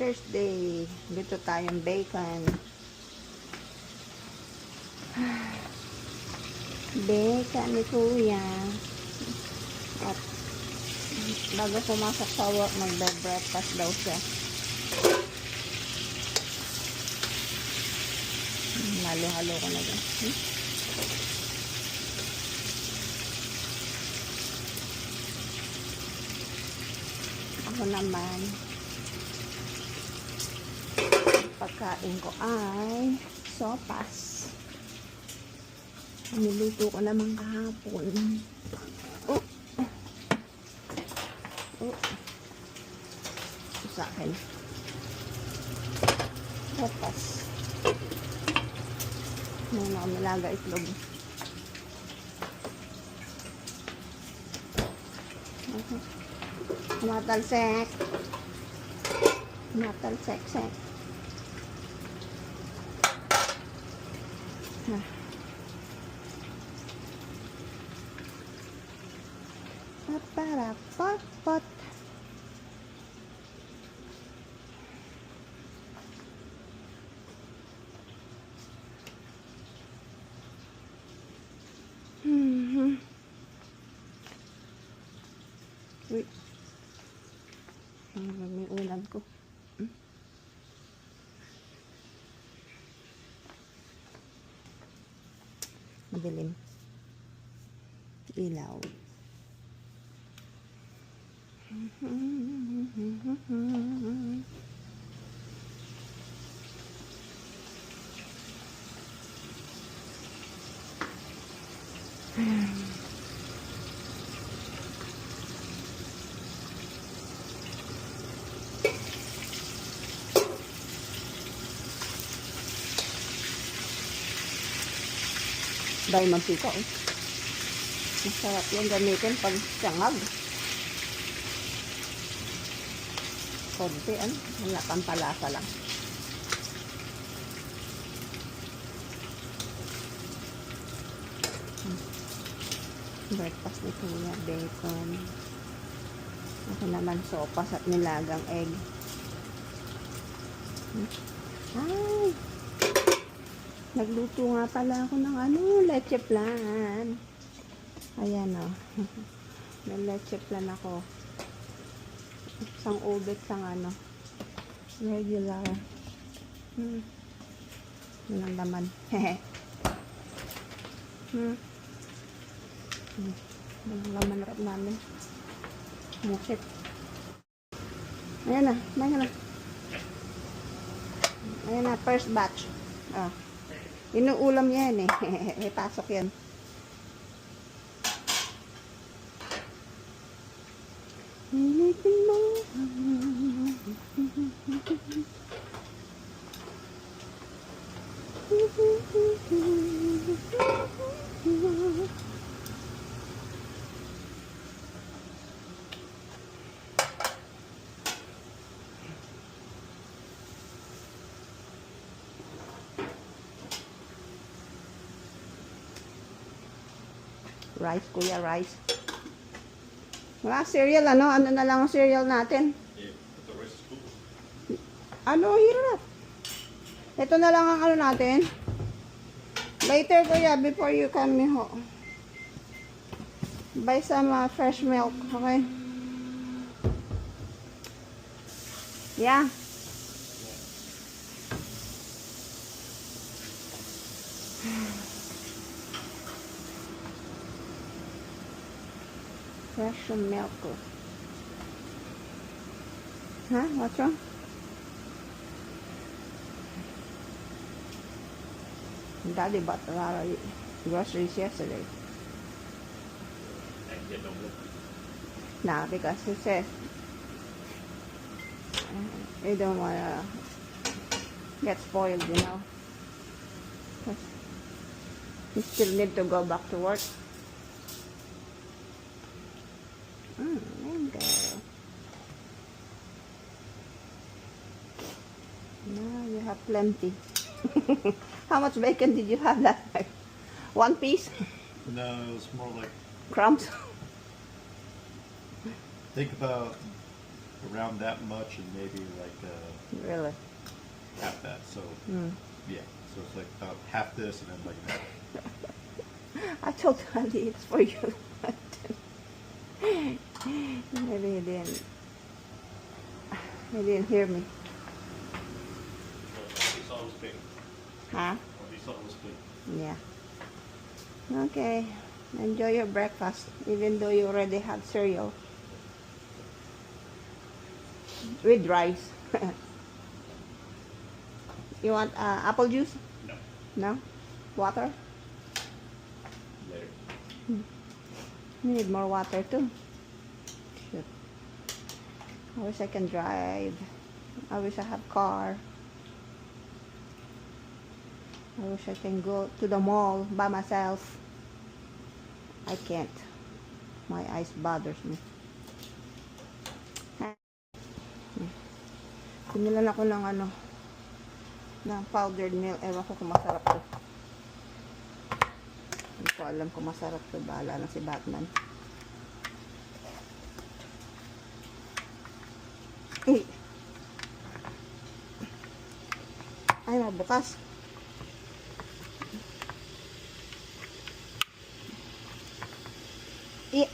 Thursday. Dito tayong bacon. Bacon ni Kuya. At bago pumasok sa work, magbe-breakfast daw siya. Halo-halo ko na dyan. Hmm? Ako naman, pagkain ko ay sopas. Niluto ko naman kahapon. Oh. Oh. Ito sa akin. Sopas. Ngayon ako nilaga itlog. Okay. Matalsek. Matalsek, Ah. Papara, pot, pot. Mhm. Uy. Ano ba may ulam ko? Hmm? Madilim. Ilaw. Dahil mantika oh. Masarap yung gamitin pag siyangag. Konti ano, wala pang palasa lang. Hmm. Breakfast ni Kuya, bacon. Ako naman sopas at nilagang egg. Hmm. Nagluto nga pala ako ng ano, leche plan. Ayan o. May leche plan ako. Isang ubit, isang ano. Regular. Hmm. Yun ang laman. Hmm. Hmm. Yun ang laman rap namin. Musit. Ayan na. Ayan na. Ayan na. First batch. Oh. Inuulam yan eh. Pasok yan. Rice, kuya, rice. Wala cereal, ano? Ano na lang ang cereal natin? Ano, hirap. Ito na lang ang ano natin. Later, kuya, before you come me home. Buy some uh, fresh milk, okay? Yeah. Fresh milk. Huh? What's wrong? Daddy bought a lot of groceries yesterday. Now, because he says uh, they don't want to get spoiled, you know. he still need to go back to work. Mm, mango. Now you have plenty. How much bacon did you have that? One piece? No, it was more like Crumbs? think about around that much and maybe like uh, Really? half that. So Mm. yeah, so it's like about half this and then like that. I told Ali it's for you. Maybe he didn't. He didn't hear me. This always big. Huh? This always big. Yeah. Okay. Enjoy your breakfast, even though you already had cereal. With rice. you want uh, apple juice? No. No? Water? Later. You need more water too. I wish I can drive. I wish I have car. I wish I can go to the mall by myself. I can't. My eyes bothers me. Ha? Pinilan ako ng ano, ng powdered milk. Ewan ko kung masarap to. Hindi ko alam kung masarap to. Bahala na si Batman. Ay. Ay, mabukas. I.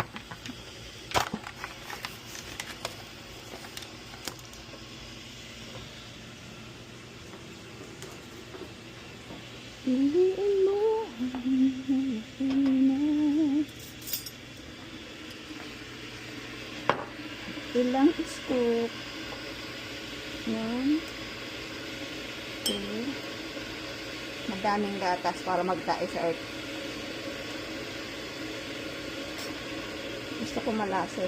One, two, madaming gatas para magtae sa earth. Gusto ko malasa.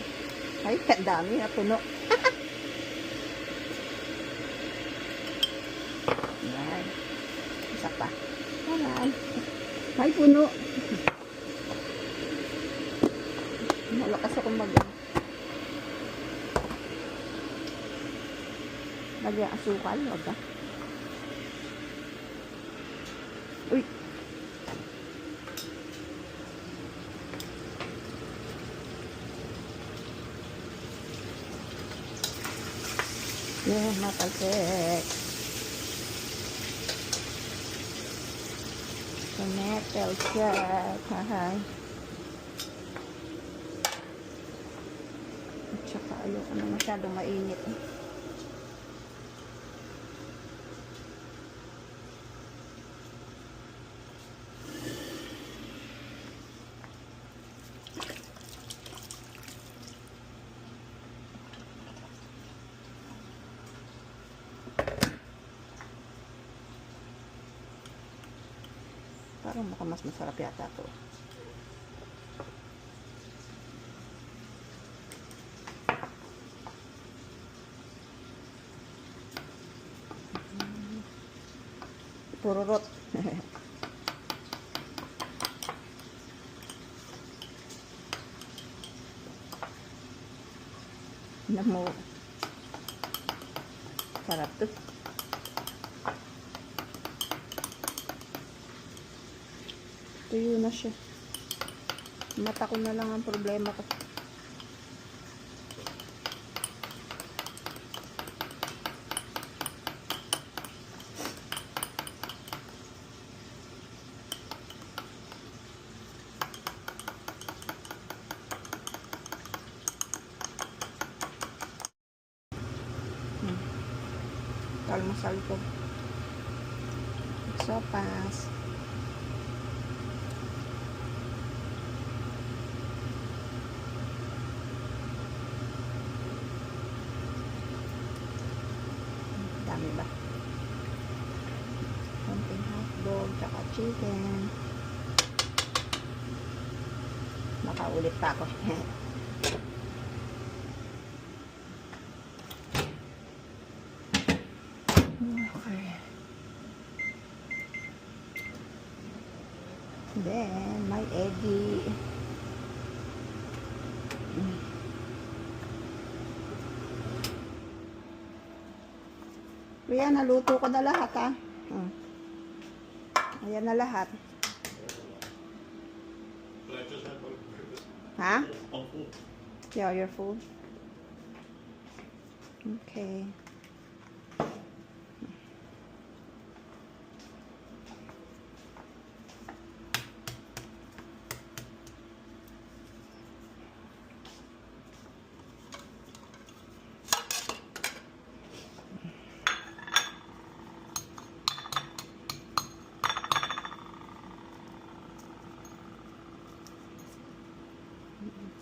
Ay, ang dami na puno. Yan. Isa pa. Ayan. Ay, puno. Malakas ako mag Lagyan asukal, wag ka. Uy. Yan, matalsik. Metal check. Hahay. At saka ayoko na masyadong mainit. eh. Parang mukhang mas masarap yata to. Pururot. Namo. Sarap to. Tuyo na siya. Mata ko na lang ang problema ko. Hmm. Almusal ko. Sopas. Hotdog, tsaka chicken. Makaulit pa ako. okay. Then, my eggie. Kuya, naluto ko na lahat, ha? Hmm. Ayan na lahat. Ha? Full. Yeah, you're full. Okay.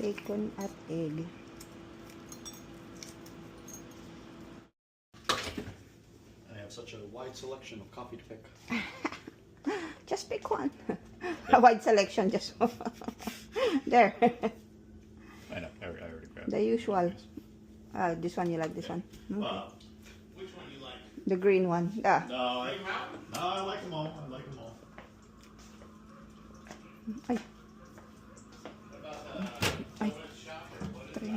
Bacon at egg. I have such a wide selection of coffee to pick. Just pick one. A wide selection, just there. I know, I, I already grabbed the usual. Uh, this one you like this one? Okay. Uh, which one you like? The green one. Yeah. No, I, no, I like them all. I like them all. Ay,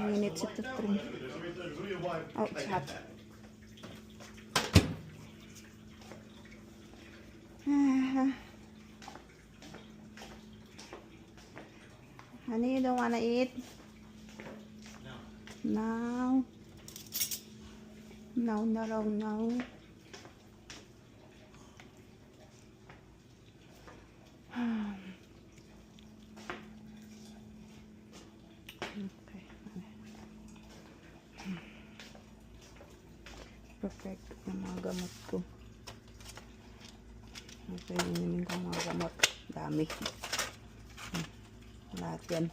minutes ito. Three. There's a, there's a real wide. Oh, it's hot. Ah. Honey, you don't wanna eat? No. No, no, no, no. Okay. Perfect yung mga gamot ko. Okay, inumin ko mga gamot. Dami. Hmm. Lahat yan.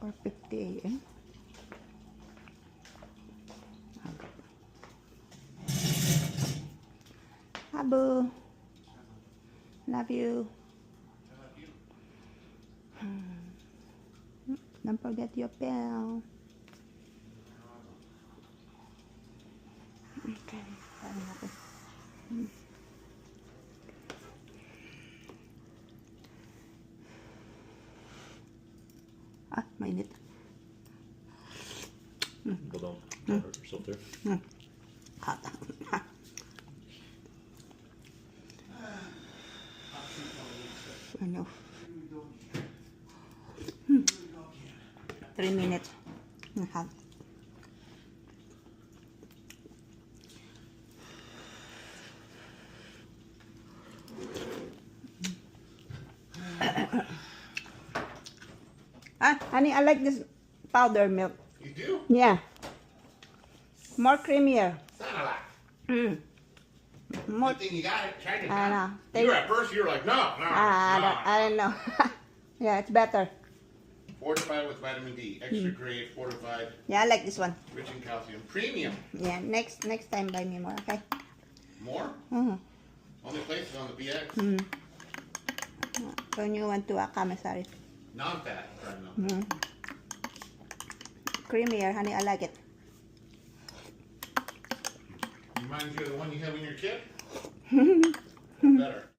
Four fifty a.m. Habu. Love you. Hmm. Don't forget your bell. Okay. Parang ako. Hmm. Ah, mainit. Go down. Hurt yourself there. Hot. 3 minutes and a half. ah, honey, I like this powder milk. You do? Yeah. More creamier. Mm. More. Thing you got it. I know. You were at first, you were like, no, no. Ah, I, don't, I don't know. yeah, it's better. Fortified with vitamin D, extra grade, fortified, Yeah, I like this one. rich in calcium, premium. Yeah, next next time buy me more, okay? More? Mm. Only places on the BX. Mm. So you want to a commissary. Non-fat. Right now. Mm. Creamier, honey, I like it. Reminds you of the one you have in your kit? Better.